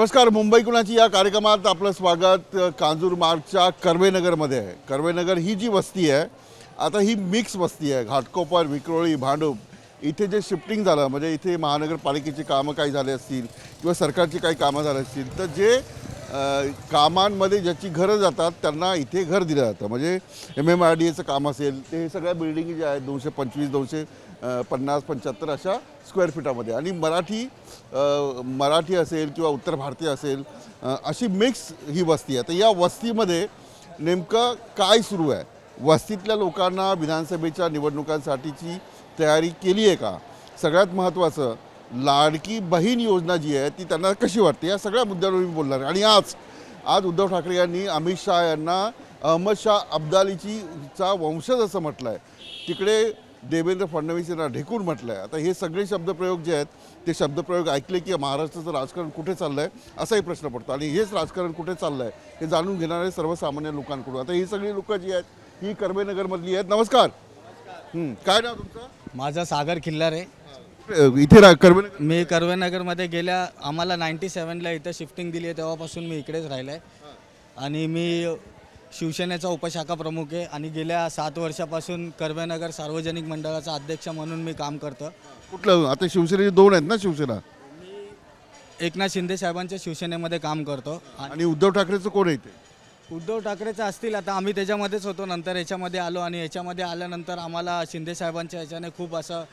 नमस्कार मुंबई कुणाची या कार्यक्रमात आपलं स्वागत. कांजूर मार्गच्या कर्वेनगरमध्ये आहे. कर्वेनगर ही जी वस्ती आहे आता ही मिक्स वस्ती आहे. घाटकोपर विक्रोळी भांडूप इथे जे शिफ्टिंग झालं म्हणजे इथे महानगरपालिकेची कामं काही झाले असतील किंवा सरकारची काही कामं झाली असतील तर जे कामांमध्ये ज्याची घरं जातात त्यांना इथे घर दिलं जातं. म्हणजे एम एम आर डी एचं काम असेल ते सगळ्या बिल्डिंग ज्या आहेत दोनशे पंचवीस दोनशे पन्नास पंच्याहत्तर अशा स्क्वेअर फीटामध्ये. आणि मराठी मराठी असेल किंवा उत्तर भारतीय असेल अशी मिक्स ही वस्ती आहे. तर या वस्तीमध्ये नेमकं काय सुरू आहे? वस्तीतल्या लोकांना विधानसभेच्या निवडणुकांसाठीची तयारी केली आहे का? सगळ्यात महत्त्वाचं लाडकी बहीण योजना जी आहे ती त्यांना कशी वाटते? या सगळ्या मुद्द्यांवर मी बोलणार आणि आज आज उद्धव ठाकरे यांनी अमित शहा यांना अहमद शाह अब्दालीची चा वंशज असं म्हटलं आहे तिकडे देवेंद्र फडणवीस यांना ढेकून म्हटलं आहे आता हे सगळे शब्दप्रयोग जे आहेत ते शब्दप्रयोग ऐकले की महाराष्ट्राचं राजकारण कुठे चाललं आहे असाही प्रश्न पडतो. आणि हेच राजकारण कुठे चाललं आहे हे जाणून घेणारे सर्वसामान्य लोकांकडून. आता ही सगळी लोकं जी आहेत ही कर्वेनगरमधली आहेत. नमस्कार. काय नाव तुमचं? माझा सागर खिल्लार आहे. इथे रा कर्वेनगर. मी कर्वेनगरमध्ये गेल्या आम्हाला नाईन्टी सेवनला इथं शिफ्टिंग दिली आहे तेव्हापासून मी इकडेच राहिलो आहे आणि मी शिवसेनेचा उपशाखा प्रमुख आहे आणि गेल्या सात वर्षापासून कर्वेनगर सार्वजनिक मंडळाचा अध्यक्ष म्हणून मी काम करतो. कुठलं? आता शिवसेनेचे दोन आहेत ना शिवसेना? एकनाथ शिंदे साहेबांच्या शिवसेनेमध्ये काम करतो. आणि आणि उद्धव ठाकरेचं कोण आहे इथे? उद्धव ठाकरेचं असतील आता आम्ही त्याच्यामध्येच होतो नंतर याच्यामध्ये आलो आणि याच्यामध्ये आल्यानंतर आम्हाला शिंदे साहेबांच्या ह्याच्याने खूप असं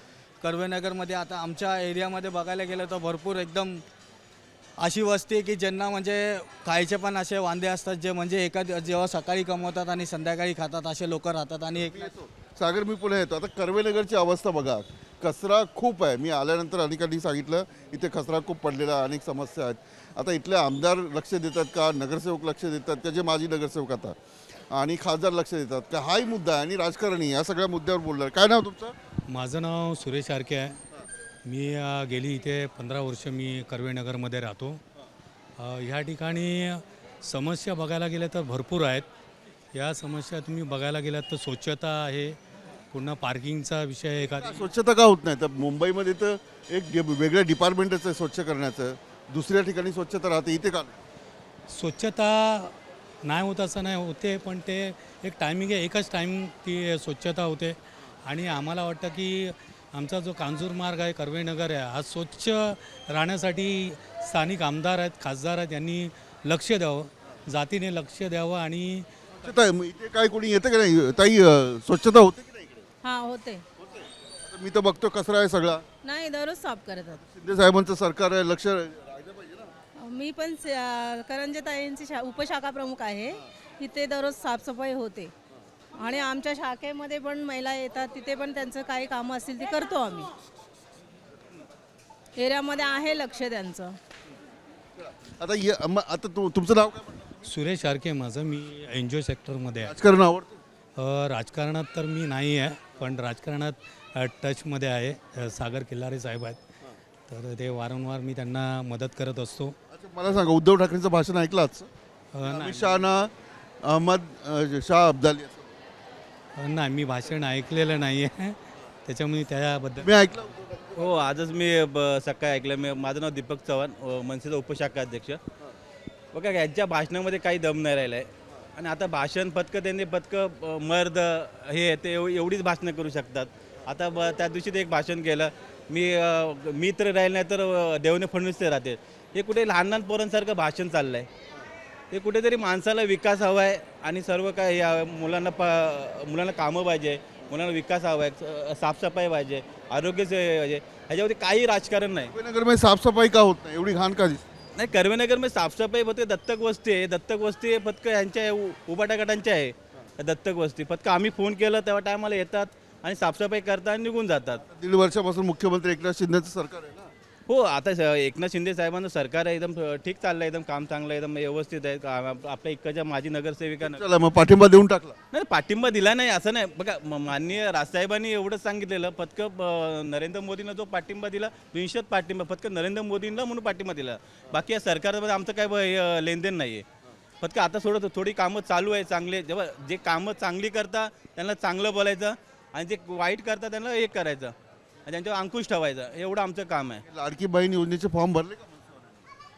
कर्वेनगरमध्ये आता आमच्या एरियामध्ये बघायला गेलं तर भरपूर एकदम अशी वस्ती आहे की ज्यांना म्हणजे खायचे पण असे वांदे असतात जे म्हणजे एका दिव- जेव्हा सकाळी कमवतात आणि संध्याकाळी खातात असे लोक राहतात आणि एक सागर मी पुन्हा येतो. आता कर्वेनगरची अवस्था बघा. कचरा खूप आहे. मी आल्यानंतर अनेकांनी सांगितलं इथे कचरा खूप पडलेला आहे, अनेक समस्या आहेत. आता इथले आमदार लक्ष देतात का? नगरसेवक लक्ष देतात का? जे माजी नगरसेवक आता. आणि खासदार लक्ष देतात. का हाही मुद्दा आहे आणि राजकारणी या सगळ्या मुद्द्यावर बोलणार. काय नाव तुमचं? माझं नाव सुरेश आरके आहे. मी गेली इथे पंधरा वर्ष मी कर्वेनगरमध्ये राहतो. ह्या ठिकाणी समस्या बघायला गेल्या तर भरपूर आहेत. या समस्या तुम्ही बघायला गेलात तर स्वच्छता आहे. पुन्हा पार्किंगचा विषय आहे एखादी. स्वच्छता का होत नाही? तर मुंबईमध्ये तर एक गे- वेगळं डिपार्टमेंटच आहे स्वच्छ करण्याचं. दुसऱ्या ठिकाणी स्वच्छता राहते. इथे का? स्वच्छता नाही होत असं नाही होते पण ते एक टायमिंग आहे. एकच टाईम ती स्वच्छता होते. आणि आम्हाला वाटतं की आमचा जो कांजूर मार्ग आहे कर्वेनगर आहे हा स्वच्छ राहण्यासाठी स्थानिक आमदार आहेत खासदार आहेत यांनी लक्ष द्यावं जातीने लक्ष द्यावं आणि स्वच्छता आहे. मग इथे काय कोणी येतं का नाही? ताई अं, स्वच्छता होते की नाही इकडे? हा होते. मी तर बघतो कचरा आहे सगळा. नाही दररोज साफ करतात शिंदे साहेबांचं सरकार आहे लक्ष राहिलं पाहिजे ना. मी पण स- करंजे ताईंची शा उपशाखा प्रमुख आहे. इथे दररोज साफसफाई होते. आणि आमच्या शाखेमध्ये पण महिला येतात तिथे पण त्यांचं काही कामं असतील ती करतो आम्ही. एरियामध्ये आहे लक्ष त्यांचं. आता ये- मग आता तू तुमचं नाव काय म्हटलं? सुरेश आरके माझं मी एन जी ओ सेक्टरमध्ये आहे. राजकारण आवडतं? अ, राजकारणात तर मी नाही आहे पण राजकारणात अ, टचमध्ये आहे. अ, सागर किल्लारे साहेब आहेत. तर ते वारंवार मी त्यांना मदत करत असतो. अच्छा मला सांगा उद्धव ठाकरेंचं भाषण ऐकलं आजचं अ, नाही. अमित शहाना अहमद अं, शाह अब्दाली नाही मी भाषण ऐकलेलं नाही आहे त्याच्यामुळे त्याबद्दल मी ऐकलं. हो आजच मी ब- सकाळी ऐकलं. मी माझं नाव दीपक चव्हाण अ, मनसेचा उपशाखा अध्यक्ष. बघा यांच्या भाषणामध्ये काही दम नाही राहिला आहे आणि आता भाषण पथकं त्यांनी पथकं अ, मर्द हे ते एव- एवढीच भाषणं करू शकतात. आता ब त्या दिवशी ते एक भाषण केलं. मी अ, मी तर राहील नाही तर अ, देवने फडणवीस ते राहते हे कुठे लहान लहान पोरांसारखं भाषण चाललं आहे ते कुठेतरी माणसाला विकास हवा आहे आणि सर्व काय या मुलांना प मुलांना कामं पाहिजे मुलांना विकास हवा आहे साफसफाई पाहिजे आरोग्य सेवा पाहिजे ह्याच्यावरती काही राजकारण नाही. नगरमध्ये साफसफाई का होत नाही? एवढी घाण का दिसते? नाही कर्वेनगरमध्ये साफसफाई फक्त दत्तक वस्ती आहे. दत्तक वस्ती हे फक्त यांच्या उबाटा गटांच्या आहे. दत्तक वस्ती. फक्त आम्ही फोन केला तेव्हा टायमाला येतात आणि साफसफाई करतात आणि निघून जातात. दीड वर्षापासून मुख्यमंत्री एकनाथ शिंदेचं सरकार आहे. हो आता स- एकनाथ शिंदे साहेबांचं सरकार आहे एकदम ठीक चाललं आहे एकदम काम चांगलं आहे एकदम व्यवस्थित आहे. का- आप- आपल्या इकडच्या माजी नगरसेविका चला मग पाठिंबा देऊन टाकला. नाही पाठिंबा दिला नाही असं नाही. बघा म- माननीय राजसाहेबांनी एवढंच सांगितलेलं फक्त नरेंद्र मोदींना जो पाठिंबा दिला बिनशत पाठिंबा फक्त नरेंद्र मोदींना म्हणून पाठिंबा दिला. बाकी या सरकारमध्ये आमचं काय ब- हे, अ, लेनदेन नाही आहे फक्त आता थोडं थोडी कामं चालू आहे चांगले. जेव्हा जे कामं चांगली करता त्यांना चांगलं बोलायचं आणि जे वाईट करता त्यांना हे करायचं. त्यांच्यावर अंकुश ठेवायचा. एवढं आमचं काम आहे. लाडकी बहीण योजनेचे फॉर्म भरले का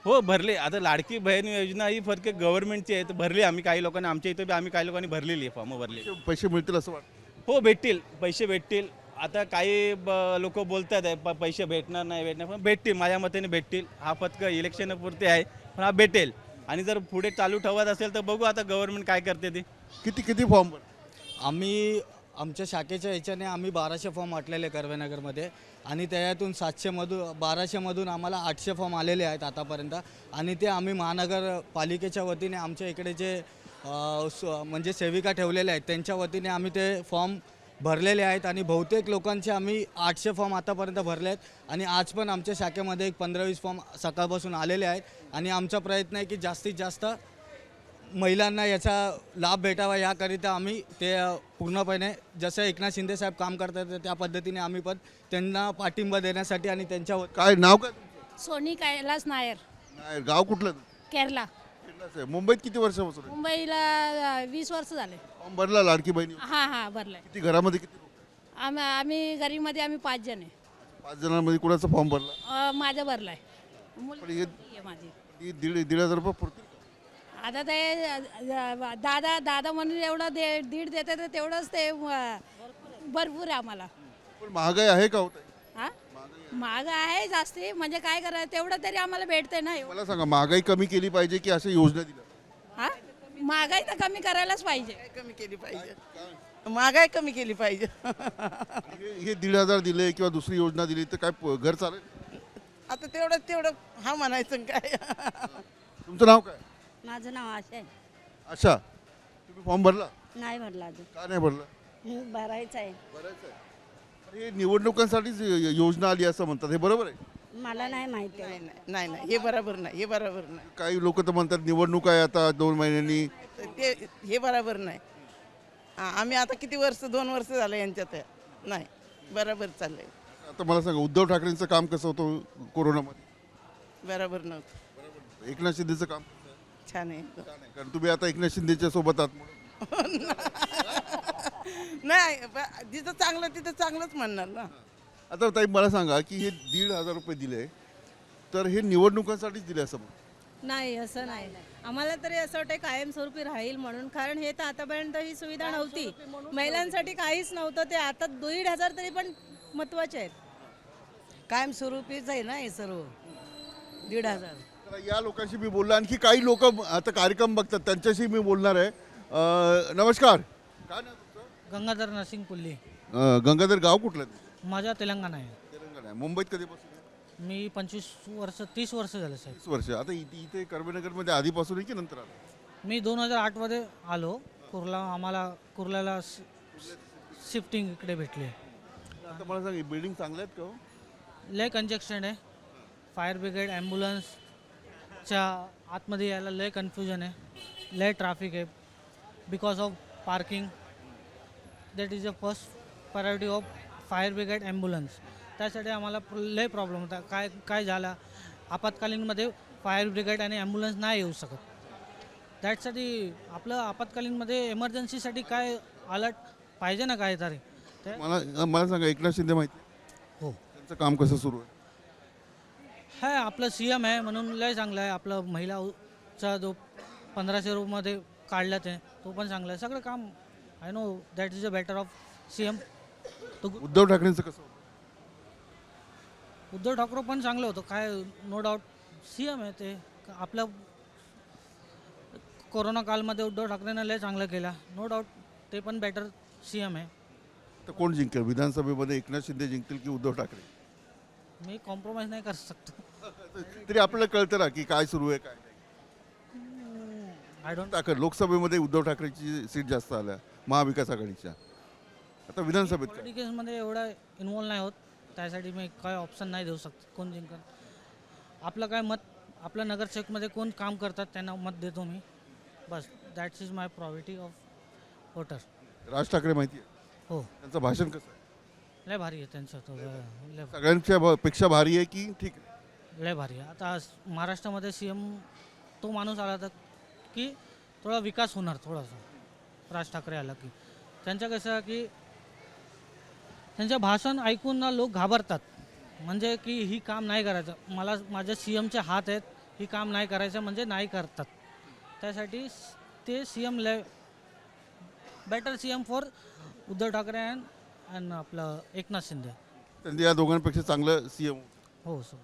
हो भरले. आता लाडकी बहीण योजना ही फक्त गव्हर्नमेंटची आहे तर भरली आम्ही काही लोकांनी. आमच्या इथं बी आम्ही काही लोकांनी भरलेली आहे फॉर्म भरली पैसे- पैसे मिळतील असं वाटतं. हो भेटतील. पैसे भेटतील. आता काही लोक बोलतात आहे प- पैसे भेटणार नाही भेटणार पण भेटतील माझ्या मतेने भेटतील. हा पथक इलेक्शनपुरते आहे पण हा भेटेल. आणि जर पुढे चालू ठेवत असेल तर बघू आता गव्हर्नमेंट काय करते ते. किती किती फॉर्म भर आम्ही आमच्या शाखेच्या ह्याच्याने आम्ही बाराशे फॉर्म वाटलेले कर्वेनगरमध्ये. आणि त्याच्यातून सातशेमधून बाराशेमधून आम्हाला आठशे फॉर्म आलेले आहेत आतापर्यंत. आणि ते आम्ही महानगरपालिकेच्या वतीने आमच्या इकडे जे स- म्हणजे सेविका ठेवलेल्या आहेत त्यांच्या वतीने आम्ही ते फॉर्म भरलेले आहेत. आणि बहुतेक लोकांचे आम्ही आठशे फॉर्म आतापर्यंत भरले आहेत. आणि आज पण आमच्या शाखेमध्ये एक पंधरा वीस फॉर्म सकाळपासून आलेले आहेत. आणि आमचा प्रयत्न आहे की जास्तीत जास्त महिलांना याचा लाभ भेटावा याकरिता आम्ही ते पूर्णपणे जसं एकनाथ शिंदे साहेब काम करतात त्या पद्धतीने आम्ही पण त्यांना पाठिंबा देण्यासाठी आणि त्यांच्या व- काय नाव काय तुमचं? सोनी कैलास नायर. नाही, गाव कुठलं? केरला. आहे. मुंबईत किती वर्षापासून आहे? मुंबईला अ, वीस वर्ष झाले. फॉर्म भरला लाडकी बहिणी हां हां भरलंय. किती घरामध्ये किती लोक? आम्ही आम्ही घरीमध्ये आम्ही पाच जण आहे. पाच जणांमध्ये कुणाचा फॉर्म भरला? अ, माझं भरलंय. मुलगी पण हे आहे माझी. दीड दीड हजार रुपये पुरतील? का? आता ते दादा दादा म्हणून एवढं दे दीड देते तर तेवढंच ते भरपूर आहे आम्हाला. पण महागाई आहे का होत हां? महाग आहे जास्ती म्हणजे काय करायचं तेवढं तरी आम्हाला भेटतंय ना. मला सांगा महागाई कमी केली पाहिजे की अशा योजना दिल्या? हां? महागाई तर कमी करायलाच पाहिजे. कमी केली पाहिजे. महागाई कमी केली पाहिजे. हे दीड हजार दिले किंवा दुसरी योजना दिली तर काय प- घर चालेल? आता तेवढं तेवढं हा म्हणायचं काय. तुमचं नाव काय? माझं नाव आशा आहे. अच्छा तुम्ही फॉर्म भरला? नाही भरला अजून. का नाही भरला? भरायचं आहे. भरायचं आहे. पण हे निवडणुकांसाठीच य- योजना आली असं म्हणतात हे बरोबर आहे? मला नाही माहिती. नाही नाही नाही नाही. हे बरोबर नाही हे बरोबर नाही. काही लोक तर म्हणतात निवडणूक आहे आता दोन महिन्यांनी. तर ते हे बरोबर नाही. हा, आम्ही आता किती वर्ष दोन वर्ष झालं यांच्यात. आहे. नाही बरोबर चाललंय. आता मला सांगा उद्धव ठाकरेंचं काम कसं होतं कोरोनामध्ये? बरोबर नव्हतं. एकनाथ शिंदेचं काम? छान आहे. एकदम. छान आहे. कारण तुम्ही आता एकनाथ शिंदेच्या सोबत आहात म्हणून. नाही ब- जिथं चांगलं तिथं चांगलंच म्हणणार ना. आता ताई मला सांगा की हे दीड हजार रुपये दिले तर हे निवडणुकांसाठीच दिले असं म्हणतात. नाही असं नाही. आम्हाला तरी असं वाटतं कायमस्वरूपी राहील म्हणून. कारण हे तर आतापर्यंत ही सुविधा नव्हती. महिलांसाठी काहीच नव्हतं. ते आता दीड हजार तरी पण महत्त्वाचे आहेत. कायम स्वरूपीच आहे ना हे सर्व. दीड हजार. या लोकांशी मी बोललो. आणखी काही लोक आता कार्यक्रम बघतात त्यांच्याशी मी बोलणार आहे. अं, नमस्कार. काय नाव तुमचं? गंगाधर नरसिंग कुल्ली. अं, गंगाधर गाव कुठलं? माझा तेलंगणा आहे. तेलंगणा आहे. मुंबईत कधीपासून आहे? मी पंचवीस वर्ष तीस वर्ष झाले साहेब. वीस वर्ष. आता इथे इथे कर्वेनगरमध्ये आधीपासून आहे की नंतर आलं? मी दोन हजार आठमध्ये आलो. कुर्ला आम्हाला कुर्ल्याला शिफ्टिंग इकडे भेटली. आता मला सांग बिल्डिंग चांगल्या आहेत का हो? लय कंजेक्शन आहे. फायर ब्रिगेड ॲम्ब्युलन्सच्या आतमध्ये यायला लय कन्फ्युजन आहे. लय ट्रॅफिक आहे. Because of parking that is a first priority of fire brigade ambulance त्यासाठी आम्हाला लय प्रॉब्लेम होता. काय काय झालं? आपत्कालीनमध्ये फायर ब्रिगेड आणि ॲम्ब्युलन्स नाही येऊ शकत. त्यासाठी आपलं आपत्कालीनमध्ये एमर्जन्सीसाठी काय अलर्ट पाहिजे ना काहीतरी? ते मला मला सांगा एकनाथ शिंदे माहिती? हो. त्यांचं काम कसं सुरू आहे? आहे आपलं सी एम आहे म्हणून लय चांगलं आहे. आपलं महिलाचा जो पंधराशे रुपयामध्ये काढला ते तो पण चांगला आहे. सगळं काम I know that is a better of C M तो गु- उद्धव ठाकरेंचं कसं होतं? उद्धव ठाकरे पण चांगलं होतं. काय नो डाऊट सी एम आहे ते. आपलं कोरोना कालमध्ये उद्धव ठाकरेनं लय चांगलं केलं. नो डाऊट ते पण बेटर सी एम आहे. तर कोण जिंकेल? विधानसभेमध्ये एकनाथ शिंदे जिंकतील की उद्धव ठाकरे? मी कॉम्प्रोमाइज नाही करू शकतो. तरी आपल्याला कळतं ना की काय सुरू आहे काय नाही. आय डोंट ताकद लोकसभेमध्ये उद्धव ठाकरेची सीट जास्त आल्या महाविकास आघाडीच्या. आता विधानसभेत काय? पॉलिटिक्समध्ये एवढा इन्वॉल्व नाही होत त्यासाठी मी काय ऑप्शन नाही देऊ शकतो कोण जिंकल? आपलं काय मत आपल्या नगरसेवकमध्ये कोण काम करतात त्यांना मत देतो मी. बस that's is my priority of voter Raj Thackeray माहिती आहे? हो. त्यांचं भाषण कसं आहे? लय भारी आहे त्यांचं तो लय सगळ्यांच्या भ- पेक्षा भारी आहे की ठीक आहे? लय भारी. आहे आता महाराष्ट्रामध्ये सी एम तो माणूस आला तर की थोडा विकास होणार थोडासा. राज ठाकरे आला की. त्यांचं कसं की त्यांचं भाषण ऐकून ना लोक घाबरतात. म्हणजे की ही काम नाही करायचं. मला माझ्या सी एमचे हात आहेत. ही काम नाही करायचं म्हणजे नाही करतात. त्यासाठी ते सी एम ले better C M for Uddhav Thackeray and and आपलं एकनाथ शिंदे. या दोघांपेक्षा चांगलं सी एम हो सर.